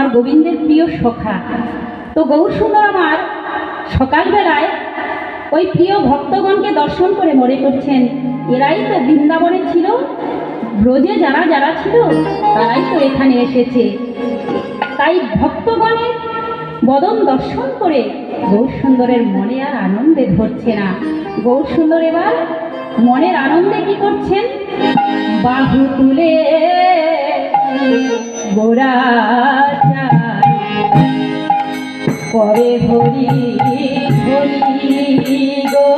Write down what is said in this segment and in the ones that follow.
আমার গোবিন্দের প্রিয় সখা। তো গৌর সুন্দর আমার সকালবেলায় ওই প্রিয় ভক্তগণকে দর্শন করে মনে করছেন, এরাই তো বৃন্দাবনে ছিল, ব্রজে যারা যারা ছিল, তারাই তো এখানে এসেছে। তাই ভক্তগণের বদন দর্শন করে গৌর সুন্দরের মনে আর আনন্দে ধরছে না। গৌর সুন্দর এবার মনের আনন্দে কি করছেন? বাহু তুলে গোরা করে হরি হরি গো।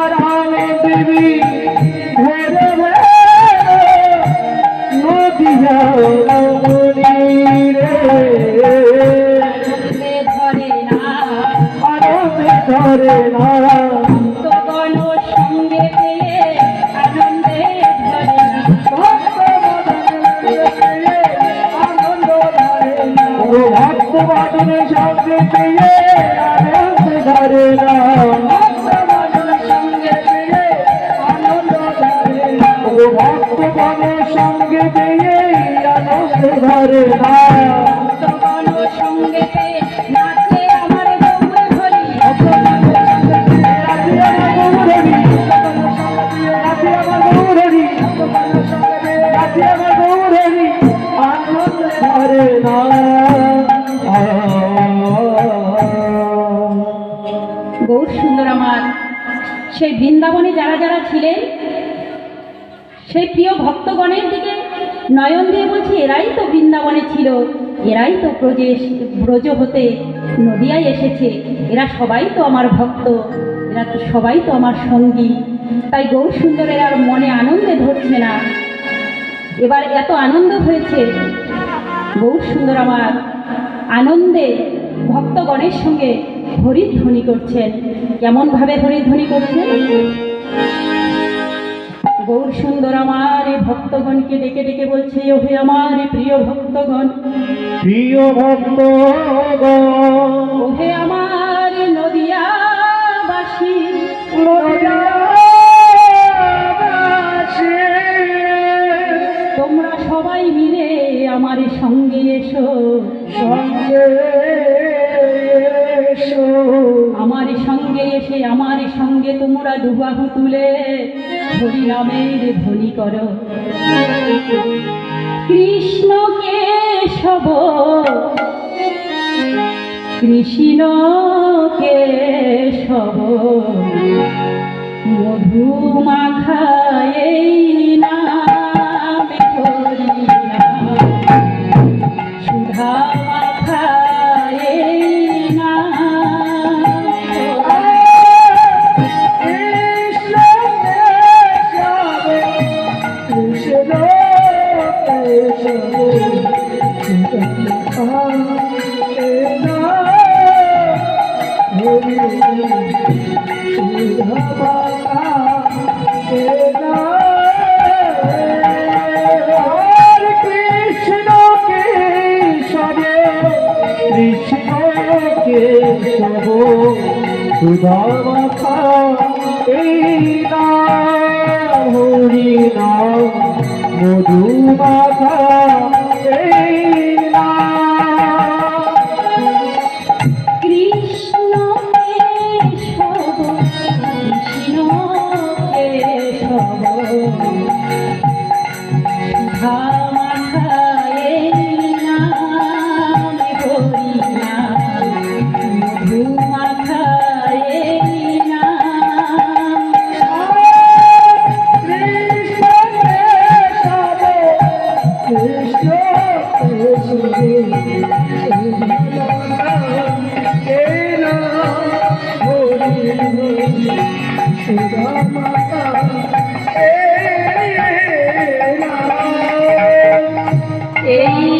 আর আমি ভক্ত সঙ্গে দিয়ে আনন্দ ঘরে না নয়ন দিয়ে বলছি, এরাই তো বৃন্দাবনে ছিল। এরাই তো ব্রজে ব্রজ হতে নদিয়ায় এসেছে। এরা সবাই তো আমার ভক্ত। এরা তো সবাই তো আমার সঙ্গী। তাই গৌর সুন্দরের আর মনে আনন্দে ধরছে না। এবার এত আনন্দ হয়েছে। গৌর সুন্দর আমার আনন্দে ভক্তগণের সঙ্গে হরিধ্বনি করছেন। কেমনভাবে হরিধ্বনি করছেন? গৌর সুন্দর আমার এই ভক্তগণকে ডেকে ডেকে বলছে ওহে আমার প্রিয় ভক্তগণ প্রিয় ভক্ত ওহে আমার নদিয়াবাসী তোমরা সবাই মিলে আমার সঙ্গে এসো। সঙ্গে সঙ্গে তোমরা দুবাহু তুলে হরিনামের ধ্বনি কর। কৃষ্ণকে কেশব কৃষ্ণকে Goodbye.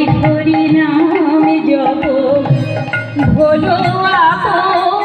হরি নাম জপ। ভোলো আপনারে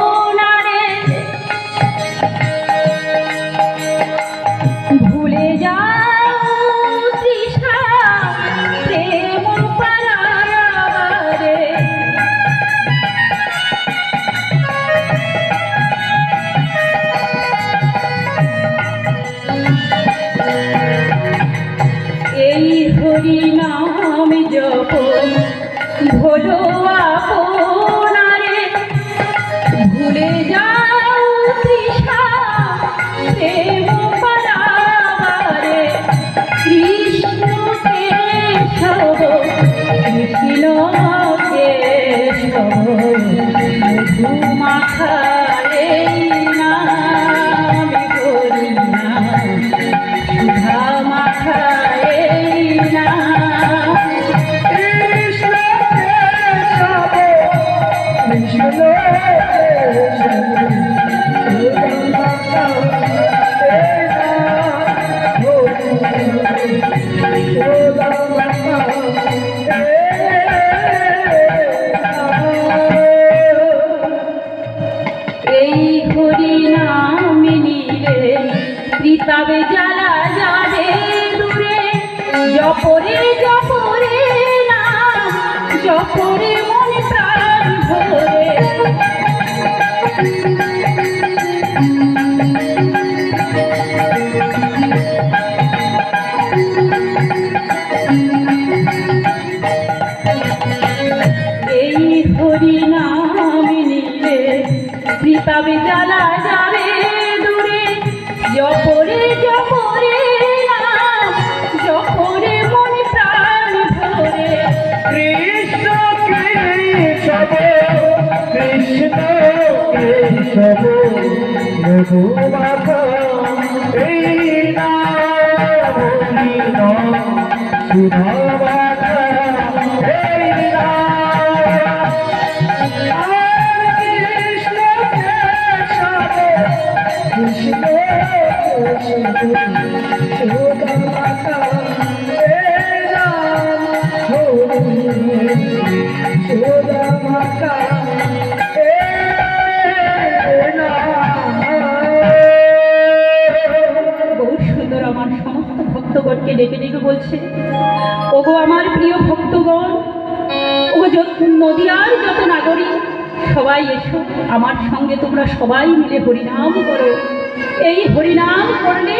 Hãy subscribe বলছে, ওগো আমার প্রিয় ভক্তগণ, ওগো যত নদিয়ার যত নাগরিক, সবাই এসো, আমার সঙ্গে তোমরা সবাই মিলে হরিনাম করো। এই হরিনাম করলে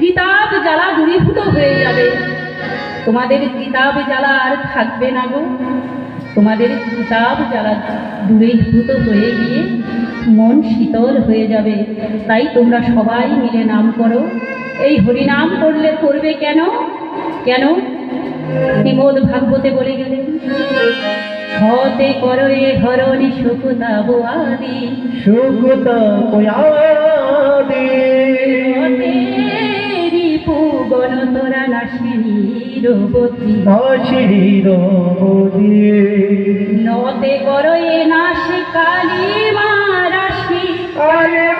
কিতাব জ্বালা দূরীভূত হয়ে যাবে। তোমাদের কিতাব জ্বালা আর থাকবে না গো। তোমাদের কিতাব জ্বালা দূরীভূত হয়ে গিয়ে মন শীতল হয়ে যাবে। তাই তোমরা সবাই মিলে নাম করো। এই হরিনাম করলে করবে কেন? কেন? শ্রীমদ ভাগবতে বলে গেলেন হতে করো হরণি সুকুতা বোয়াদি হতে রিপু গণ তোরা নাসিনী রবতী অশির মোদি নতে করো এ নাশে কালী মারাশি আরে মাসে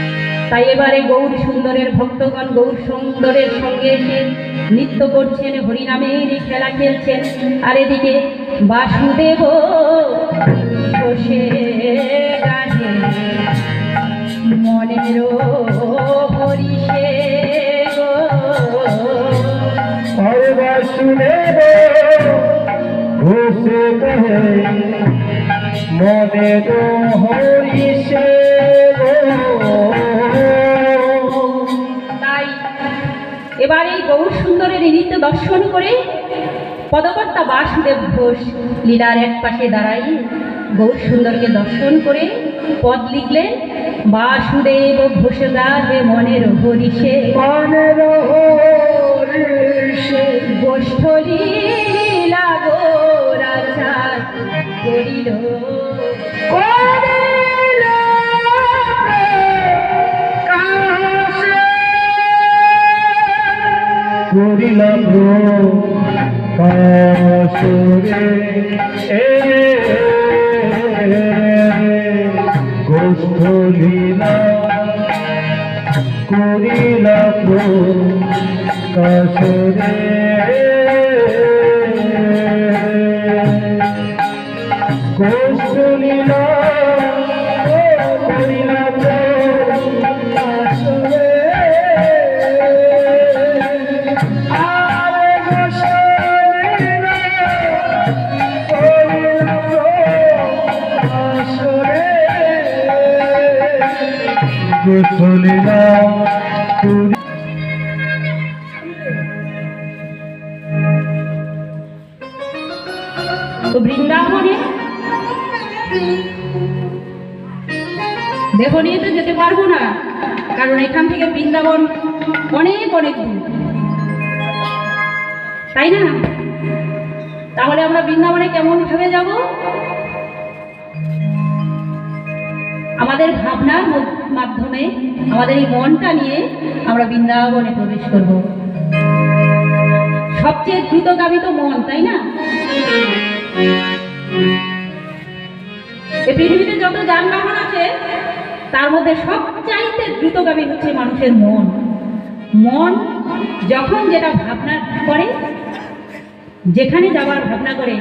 তাই এবারে গৌর সুন্দরের ভক্তগণ, গৌর সুন্দরের সঙ্গে এসে নৃত্য করছেন, হরিনামের খেলা খেলছেন। আর এদিকে বাসুদেব মনের হরিষে মনের হরিষে গৌর সুন্দরের নৃত্য দর্শন করে পদকর্তা বাসুদেব ঘোষ লীলার এক পাশে দাঁড়াই গৌর সুন্দরকে দর্শন করে পদ লিখলেন বাসুদেব ঘোষ গাহে মনের হরিষে মনের হরিষে গোষ্ঠ লীলা গোরাচার করিল। করিল করিল কাশরে এ গোষ্ঠলীলা করিল কাশরে গোষ্ঠলীলা তো বৃন্দাবনে দেহ নিয়ে তো যেতে পারব না, কারণ এখান থেকে বৃন্দাবন অনেক অনেক দূর। তাই না? তাহলে আমরা বৃন্দাবনে কেমন ভাবে যাব? আমাদের ভাবনার মধ্য- মাধ্যমে আমাদের এই মনটা নিয়ে আমরা বৃন্দাবনে প্রবেশ করব। সবচেয়ে দ্রুতগামী তো মন তাই না? এই পৃথিবীতে যত যানবাহন আছে, তার মধ্যে সবচাইতে দ্রুতগামী হচ্ছে মানুষের মন। মন যখন যেটা ভাবনা করে, যেখানে যাওয়ার ভাবনা করে,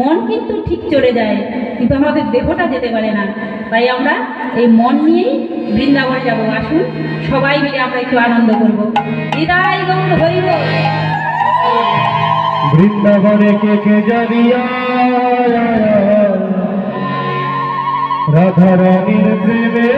মন কিন্তু ঠিক চলে যায়, কিন্তু আমাদের দেহটা যেতে পারে না। তাই আমরা এই মন নিয়েই বৃন্দাবনে যাব। আসুন, সবাই মিলে আমরা একটু আনন্দ করব। হৃদয় গৌর হরিব বৃন্দাবনে কে কে রাধা রানীর প্রেমে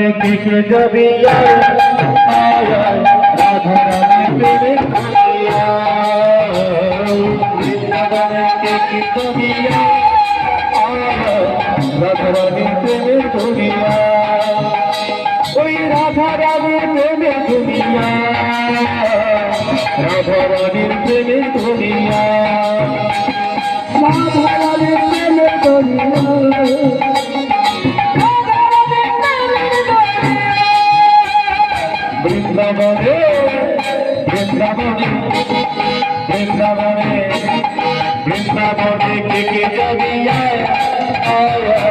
বৃন্দাবনে কে কে যাবি আয়, রাধা রানী প্রেমে আয়, রাধা। ওই রানীর প্রেমে ঘুমিয়া রাধা বৃন্দাবনে বৃন্দাবনে কে কে যাবি আয়।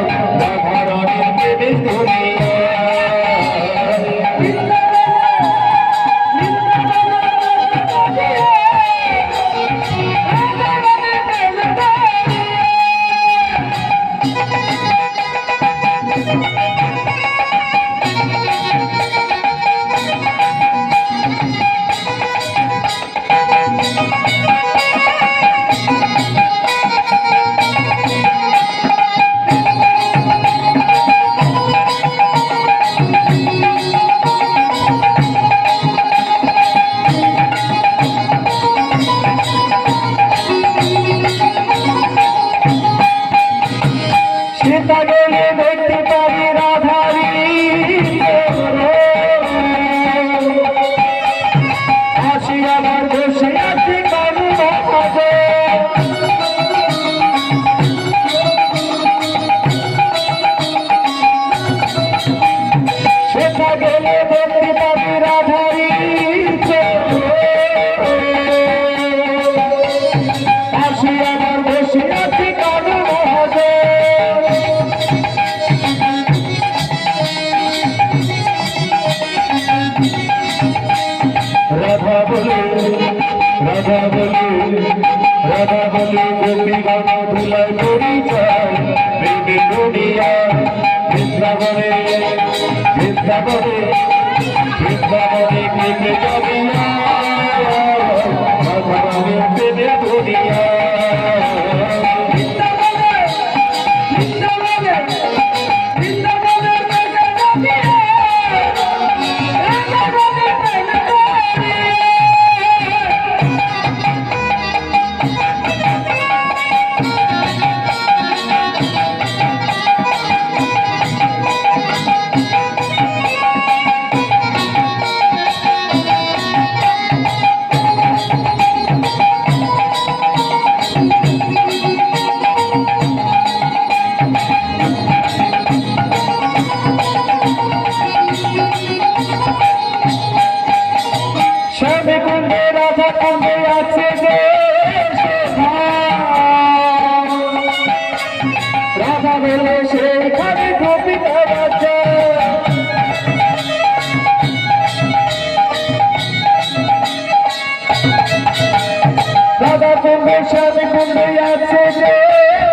বলে বন্দিতা বিরাধারী।